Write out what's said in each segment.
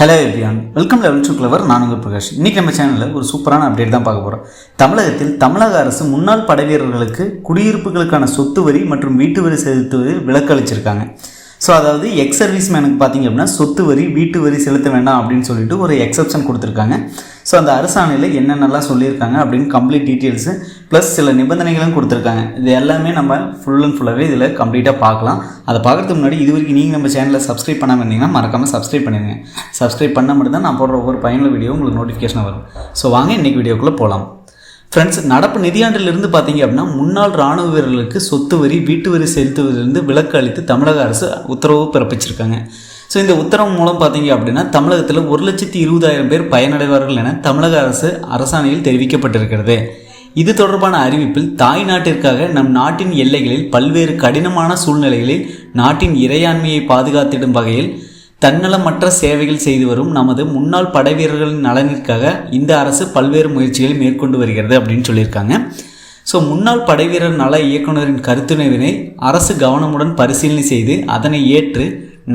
Hello everyone welcome level to clever நான் உங்கள் பிரகாஷ். இன்றைக்கி நம்ம சேனலில் ஒரு சூப்பரான அப்டேட் தான் பார்க்க போகிறோம் தமிழகத்தில் தமிழக அரசு முன்னாள் படைவீரர்களுக்கு குடியிருப்புகளுக்கான சொத்து வரி மற்றும் வீட்டு வரி செலுத்துவதில் விலக்கு அளிச்சிருக்காங்க. ஸோ அதாவது எக்ஸ் சர்வீஸ் மேனுக்கு பார்த்தீங்க அப்படின்னா சொத்து வரி வீட்டு வரி செலுத்த வேண்டாம் அப்படின்னு சொல்லிட்டு ஒரு எக்ஸப்ஷன் கொடுத்துருக்காங்க. ஸோ அந்த அரசாணையில் என்னென்னலாம் சொல்லியிருக்காங்க அப்படின்னு கம்ப்ளீட் டீட்டெயில்ஸு ப்ளஸ் சில நிபந்தனைகளும் கொடுத்துருக்காங்க. இது எல்லாமே நம்ம ஃபுல் அண்ட் ஃபுல்லாகவே இதில் கம்ப்ளீட்டாக பார்க்கலாம். அதை பார்க்குறதுக்கு முன்னாடி இது வரைக்கும் நீங்கள் நம்ம சேனலில் சப்ஸ்கிரைப் பண்ணாமல் இருந்தீங்கன்னா மறக்காமல் சப்ஸ்கிரைப் பண்ணிடுங்க சப்ஸ்கிரைப் பண்ண மட்டும் தான் நான் போடுற ஒவ்வொரு பயனுள்ள வீடியோ உங்களுக்கு நோட்டிஃபிகேஷன் வரும். ஸோ வாங்க இன்றைக்கி வீடியோக்குள்ளே போகலாம் ஃப்ரெண்ட்ஸ் நடப்பு நிதியாண்டிலிருந்து பார்த்தீங்க அப்படின்னா முன்னாள் ராணுவ வீரர்களுக்கு சொத்து வரி வீட்டு வரி செலுத்துவதிலிருந்து விலக்கு அளித்து தமிழக அரசு உத்தரவு பிறப்பிச்சிருக்காங்க. ஸோ இந்த உத்தரவு மூலம் பார்த்தீங்க அப்படின்னா தமிழகத்தில் ஒரு லட்சத்தி இருபதாயிரம் பேர் பயனடைவார்கள் என தமிழக அரசு அரசாணையில் தெரிவிக்கப்பட்டிருக்கிறது. இது தொடர்பான அறிவிப்பில் தாய் நாட்டிற்காக நம் நாட்டின் எல்லைகளில் பல்வேறு கடினமான சூழ்நிலைகளில் நாட்டின் இறையாண்மையை பாதுகாத்திடும் வகையில் தன்னலமற்ற சேவைகள் செய்து வரும் நமது முன்னாள் படைவீரர்களின் நலனிற்காக இந்த அரசு பல்வேறு முயற்சிகளை மேற்கொண்டு வருகிறது அப்படின்னு சொல்லியிருக்காங்க. ஸோ முன்னாள் படைவீரர் நல இயக்குநரின் கருத்துணைவினை அரசு கவனமுடன் பரிசீலனை செய்து அதனை ஏற்று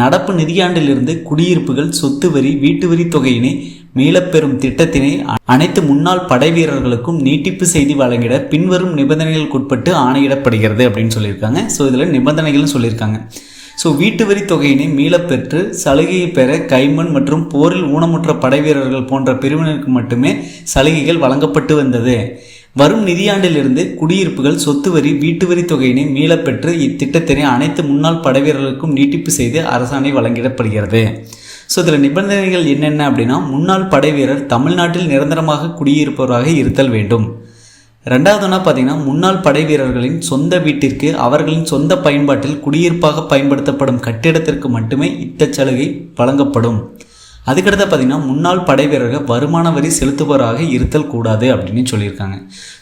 நடப்பு நிதியாண்டிலிருந்து குடியிருப்புகள் சொத்து வரி வீட்டு வரி தொகையினை மீளப்பெறும் திட்டத்தினை அனைத்து முன்னாள் படை வீரர்களுக்கும் நீட்டிப்பு செய்தி வழங்கிட பின்வரும் நிபந்தனைகளுக்குட்பட்டு ஆணையிடப்படுகிறது அப்படின்னு சொல்லியிருக்காங்க. ஸோ இதில் நிபந்தனைகளும் சொல்லியிருக்காங்க. ஸோ வீட்டு வரி தொகையினை மீளப்பெற்று சலுகையை பெற கைமண் மற்றும் போரில் ஊனமுற்ற படைவீரர்கள் போன்ற பிரிவினருக்கு மட்டுமே சலுகைகள் வழங்கப்பட்டு வந்தது. வரும் நிதியாண்டிலிருந்து குடியிருப்புகள் சொத்து வரி வீட்டு வரி தொகையினை மீளப்பெற்று இத்திட்டத்தினை அனைத்து முன்னாள் படைவீரர்களுக்கும் நீட்டிப்பு செய்து அரசாணை வழங்கிடப்படுகிறது. ஸோ இதில் நிபந்தனைகள் என்னென்ன அப்படின்னா முன்னாள் படைவீரர் தமிழ்நாட்டில் நிரந்தரமாக குடியிருப்பவராக இருத்தல் வேண்டும். ரெண்டாவது பார்த்தீங்கன்னா முன்னாள் படை வீரர்களின் சொந்த வீட்டிற்கு அவர்களின் சொந்த பயன்பாட்டில் குடியிருப்பாக பயன்படுத்தப்படும் கட்டிடத்திற்கு மட்டுமே இத்தச்சலுகை வழங்கப்படும். அதுக்கடுத்து பார்த்திங்கன்னா முன்னாள் படை வீரர்கள் வருமான வரி செலுத்துபவராக இருத்தல் கூடாது அப்படின்னு சொல்லியிருக்காங்க.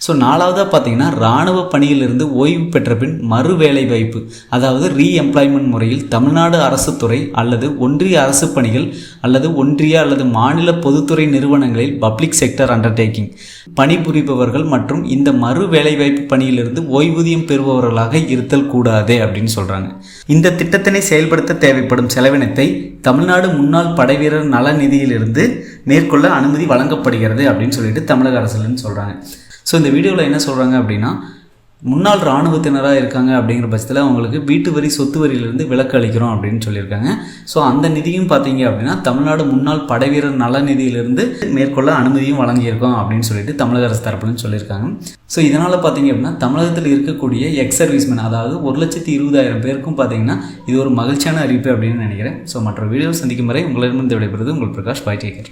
ஸோ நாலாவதாக பார்த்தீங்கன்னா இராணுவ பணியிலிருந்து ஓய்வு பெற்ற பின் மறு வேலை வாய்ப்பு அதாவது ரீஎம்ப்ளாய்மெண்ட் முறையில் தமிழ்நாடு அரசு துறை அல்லது ஒன்றிய அரசு பணிகள் அல்லது ஒன்றிய அல்லது மாநில பொதுத்துறை நிறுவனங்களில் பப்ளிக் செக்டர் அண்டர்டேக்கிங் பணிபுரிபவர்கள் மற்றும் இந்த மறு வேலைவாய்ப்பு பணியிலிருந்து ஓய்வூதியம் பெறுபவர்களாக இருத்தல் கூடாது அப்படின்னு சொல்கிறாங்க இந்த திட்டத்தினை செயல்படுத்த தேவைப்படும் செலவினத்தை தமிழ்நாடு முன்னாள் படைவீரர் நல நிதியிலிருந்து மேற்கொள்ள அனுமதி வழங்கப்படுகிறது அப்படின்னு சொல்லிட்டு தமிழக அரசுலன்னு சொல்கிறாங்க ஸோ இந்த வீடியோவில் என்ன சொல்கிறாங்க அப்படின்னா முன்னாள் இராணுவத்தினராக இருக்காங்க அப்படிங்கிற பட்சத்தில் அவங்களுக்கு வீட்டு வரி சொத்து வரியிலிருந்து விலக்கு அளிக்கிறோம் அப்படின்னு சொல்லியிருக்காங்க. ஸோ அந்த நிதியும் பார்த்தீங்க அப்படின்னா தமிழ்நாடு முன்னாள் படைவீரர் நல நிதியிலிருந்து மேற்கொள்ள அனுமதியும் வழங்கியிருக்கோம் அப்படின்னு சொல்லிட்டு தமிழக அரசு தரப்புலன்னு சொல்லியிருக்காங்க. ஸோ இதனால் பார்த்தீங்க அப்படின்னா தமிழகத்தில் இருக்கக்கூடிய எக்ஸ் சர்வீஸ்மேன் அதாவது ஒரு லட்சத்தி இருபதாயிரம் பேருக்கும் பார்த்தீங்கன்னா இது ஒரு மகிழ்ச்சியான அறிவிப்பு அப்படின்னு நினைக்கிறேன். ஸோ மற்ற வீடியோ சந்திக்கும் வரை உங்களிடமிருந்து விடைபெறுவது உங்கள் பிரகாஷ் பாய்டேகர்